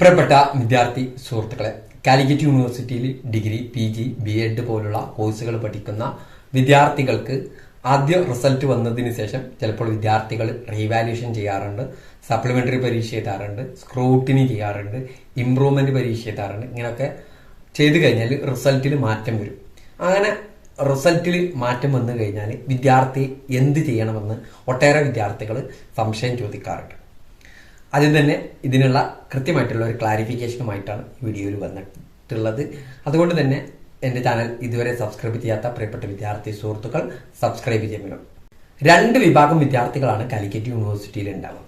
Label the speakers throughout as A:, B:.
A: പ്രിയപ്പെട്ട വിദ്യാർത്ഥി സുഹൃത്തുക്കളെ കാലിക്കറ്റ് യൂണിവേഴ്സിറ്റിയിൽ degree P G B Ed പോലുള്ള കോഴ്സുകൾ പഠിക്കുന്ന വിദ്യാർത്ഥികൾക്ക് ആദ്യ റിസൾട്ട് വന്നതിന് ശേഷം ചിലപ്പോൾ വിദ്യാർത്ഥികൾ റീവാലുവേഷൻ ചെയ്യാറുണ്ട് സപ്ലിമെന്ററി പരീക്ഷ എഴുതാറുണ്ട് സ്ക്രൂട്ടിനി ചെയ്യാറുണ്ട് ഇംപ്രൂവ്മെന്റ് പരീക്ഷ എഴുതാറുണ്ട് ഇങ്ങനെയൊക്കെ ചെയ്തു കഴിഞ്ഞാൽ റിസൾട്ടിൽ മാറ്റം വരും. അങ്ങനെ റിസൾട്ടിൽ മാറ്റം വന്നു കഴിഞ്ഞാൽ വിദ്യാർത്ഥി എന്ത് ചെയ്യണമെന്ന് ഒട്ടേറെ വിദ്യാർത്ഥികൾ സംശയം ചോദിക്കാറുണ്ട്. ആദ്യം തന്നെ ഇതിനുള്ള കൃത്യമായിട്ടുള്ള ഒരു ക്ലാരിഫിക്കേഷനുമായിട്ടാണ് വീഡിയോയിൽ വന്നിട്ടുള്ളത്. അതുകൊണ്ട് തന്നെ എന്റെ ചാനൽ ഇതുവരെ സബ്സ്ക്രൈബ് ചെയ്യാത്ത പ്രിയപ്പെട്ട വിദ്യാർത്ഥി സുഹൃത്തുക്കൾ സബ്സ്ക്രൈബ് ചെയ്യണം രണ്ട് വിഭാഗം വിദ്യാർത്ഥികളാണ് കാലിക്കറ്റ് യൂണിവേഴ്സിറ്റിയിൽ ഉണ്ടാവുക.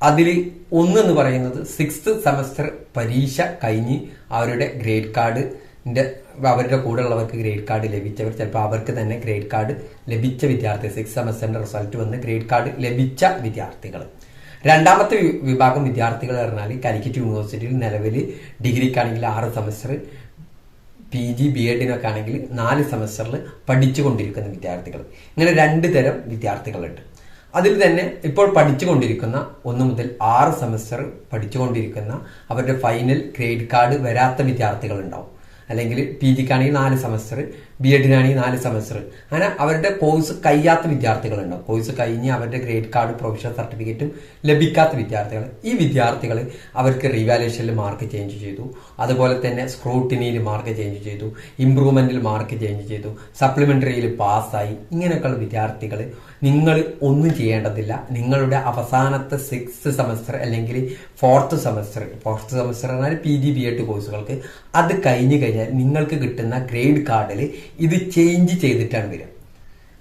A: അതിൽ ഒന്ന് എന്ന് പറയുന്നത് സിക്സ്ത് സെമസ്റ്റർ പരീക്ഷ കഴിഞ്ഞ് അവരുടെ ഗ്രേഡ് കാർഡിന്റെ അവരുടെ കൂടെ ഉള്ളവർക്ക് ഗ്രേഡ് കാർഡ് ലഭിച്ചവർ ചിലപ്പോൾ അവർക്ക് തന്നെ ഗ്രേഡ് കാർഡ് ലഭിച്ച വിദ്യാർത്ഥി സിക്സ് സെമസ്റ്ററിന്റെ റിസൾട്ട് വന്ന് ഗ്രേഡ് കാർഡ് ലഭിച്ച വിദ്യാർത്ഥികൾ. രണ്ടാമത്തെ വിഭാഗം വിദ്യാർത്ഥികൾ പറഞ്ഞാൽ കാലിക്കറ്റ് യൂണിവേഴ്സിറ്റിയിൽ നിലവിൽ ഡിഗ്രിക്കാണെങ്കിൽ ആറ് സെമസ്റ്റർ പി ജി ബി എഡിനൊക്കെ ആണെങ്കിൽ നാല് സെമസ്റ്ററിൽ പഠിച്ചുകൊണ്ടിരിക്കുന്ന വിദ്യാർത്ഥികൾ ഇങ്ങനെ രണ്ട് തരം വിദ്യാർത്ഥികളുണ്ട്. അതിൽ തന്നെ ഇപ്പോൾ പഠിച്ചുകൊണ്ടിരിക്കുന്ന ഒന്ന് മുതൽ ആറ് സെമസ്റ്റർ പഠിച്ചുകൊണ്ടിരിക്കുന്ന അവരുടെ ഫൈനൽ ഗ്രേഡ് കാർഡ് വരാത്ത വിദ്യാർത്ഥികളുണ്ടാവും. അല്ലെങ്കിൽ പി ജിക്കാണെങ്കിൽ നാല് സെമസ്റ്റർ ബി എഡിനാണെങ്കിൽ നാല് സെമസ്റ്റർ അങ്ങനെ അവരുടെ കോഴ്സ് കഴിയാത്ത വിദ്യാർത്ഥികളുണ്ടാവും കോഴ്സ് കഴിഞ്ഞ് അവരുടെ ഗ്രേഡ് കാർഡ് പ്രൊഫഷണൽ സർട്ടിഫിക്കറ്റും ലഭിക്കാത്ത വിദ്യാർത്ഥികൾ. ഈ വിദ്യാർത്ഥികൾ അവർക്ക് റീവാലുവേഷനിൽ മാർക്ക് ചേഞ്ച് ചെയ്തു. അതുപോലെ തന്നെ സ്ക്രൂട്ടിനിയിൽ മാർക്ക് ചേഞ്ച് ചെയ്തു. ഇംപ്രൂവ്മെന്റിൽ മാർക്ക് ചേഞ്ച് ചെയ്തു. സപ്ലിമെന്ററിയിൽ പാസ്സായി ഇങ്ങനെയൊക്കെയുള്ള വിദ്യാർത്ഥികൾ നിങ്ങൾ ഒന്നും ചെയ്യേണ്ടതില്ല. നിങ്ങളുടെ അവസാനത്തെ സിക്സ് സെമസ്റ്റർ അല്ലെങ്കിൽ ഫോർത്ത് സെമസ്റ്റർ ഫോർത്ത് സെമസ്റ്റർ എന്നാൽ പി ജി ബി എഡ് കോഴ്സുകൾക്ക് അത് കഴിഞ്ഞ് കഴിഞ്ഞാൽ നിങ്ങൾക്ക് കിട്ടുന്ന ഗ്രേഡ് കാർഡിൽ ഇത് ചേഞ്ച് ചെയ്തിട്ടാണ് വരിക.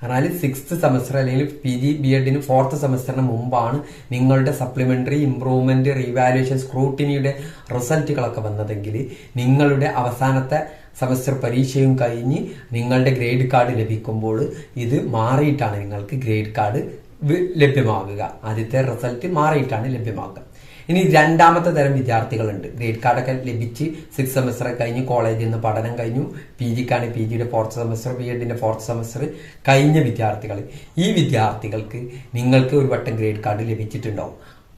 A: എന്നാൽ സിക്സ്ത് സെമസ്റ്റർ അല്ലെങ്കിൽ പി ജി ബി എഡിന് ഫോർത്ത് സെമസ്റ്ററിന് മുമ്പാണ് നിങ്ങളുടെ സപ്ലിമെന്ററി ഇംപ്രൂവ്മെന്റ് റീവാലുവേഷൻ സ്ക്രൂട്ടിനിയുടെ റിസൾട്ടുകളൊക്കെ വന്നതെങ്കിൽ നിങ്ങളുടെ അവസാനത്തെ സെമസ്റ്റർ പരീക്ഷയും കഴിഞ്ഞ് നിങ്ങളുടെ ഗ്രേഡ് കാർഡ് ലഭിക്കുമ്പോൾ ഇത് മാറിയിട്ടാണ് നിങ്ങൾക്ക് ഗ്രേഡ് കാർഡ് ലഭ്യമാകുക. ആദ്യത്തെ റിസൾട്ട് മാറിയിട്ടാണ് ലഭ്യമാകുക. ഇനി രണ്ടാമത്തെ തരം വിദ്യാർത്ഥികളുണ്ട്. ഗ്രേഡ് കാർഡൊക്കെ ലഭിച്ച് സിക്സ് സെമസ്റ്റർ കഴിഞ്ഞ് കോളേജിൽ നിന്ന് പഠനം കഴിഞ്ഞു. പി ജിക്കാണ് പി ജിയുടെ ഫോർത്ത് സെമസ്റ്റർ ബി എഡിന്റെ ഫോർത്ത് സെമസ്റ്റർ കഴിഞ്ഞ വിദ്യാർത്ഥികൾ ഈ വിദ്യാർത്ഥികൾക്ക് നിങ്ങൾക്ക് ഒരു വട്ടം ഗ്രേഡ് കാർഡ് ലഭിച്ചിട്ടുണ്ടാവും.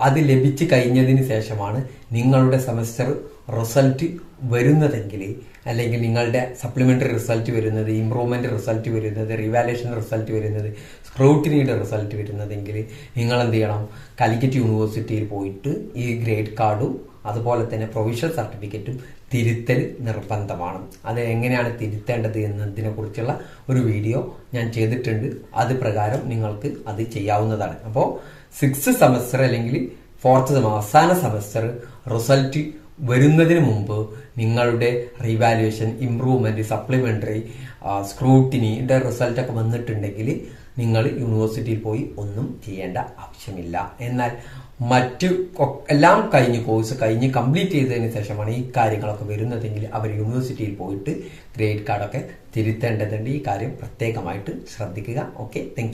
A: അത് ലഭിച്ചു കഴിഞ്ഞതിന് ശേഷമാണ് നിങ്ങളുടെ സെമസ്റ്റർ റിസൾട്ട് വരുന്നതെങ്കിൽ അല്ലെങ്കിൽ നിങ്ങളുടെ സപ്ലിമെന്ററി റിസൾട്ട് വരുന്നത് ഇംപ്രൂവ്മെന്റ് റിസൾട്ട് വരുന്നത് റിവാലേഷൻ റിസൾട്ട് വരുന്നത് സ്ക്രൂട്ടിനിയുടെ റിസൾട്ട് വരുന്നതെങ്കിൽ നിങ്ങൾ എന്ത് ചെയ്യണം കാലിക്കറ്റ് യൂണിവേഴ്സിറ്റിയിൽ പോയിട്ട് ഈ ഗ്രേഡ് കാർഡും അതുപോലെ തന്നെ പ്രൊവിഷണൽ സർട്ടിഫിക്കറ്റും തിരുത്തൽ നിർബന്ധമാണ്. അത് എങ്ങനെയാണ് തിരുത്തേണ്ടത് എന്നതിനെ കുറിച്ചുള്ള ഒരു വീഡിയോ ഞാൻ ചെയ്തിട്ടുണ്ട്. അത് പ്രകാരം നിങ്ങൾക്ക് അത് ചെയ്യാവുന്നതാണ്. അപ്പോൾ സിക്സ് സെമസ്റ്റർ അല്ലെങ്കിൽ ഫോർത്ത് അവസാന സെമസ്റ്റർ റിസൾട്ട് വരുന്നതിന് മുമ്പ് നിങ്ങളുടെ റീവാലുവേഷൻ ഇംപ്രൂവ്മെന്റ് സപ്ലിമെന്ററി സ്ക്രൂട്ടിനിയുടെ റിസൾട്ടൊക്കെ വന്നിട്ടുണ്ടെങ്കിൽ നിങ്ങൾ യൂണിവേഴ്സിറ്റിയിൽ പോയി ഒന്നും ചെയ്യേണ്ട ആവശ്യമില്ല. എന്നാൽ മറ്റു എല്ലാം കഴിഞ്ഞ് കോഴ്സ് കഴിഞ്ഞ് കംപ്ലീറ്റ് ചെയ്തതിന് ശേഷമാണ് ഈ കാര്യങ്ങളൊക്കെ വരുന്നതെങ്കിൽ അവർ യൂണിവേഴ്സിറ്റിയിൽ പോയിട്ട് ഗ്രേഡ് കാർഡൊക്കെ തിരുത്തേണ്ടതുണ്ട്. ഈ കാര്യം പ്രത്യേകമായിട്ട് ശ്രദ്ധിക്കുക. Okay thank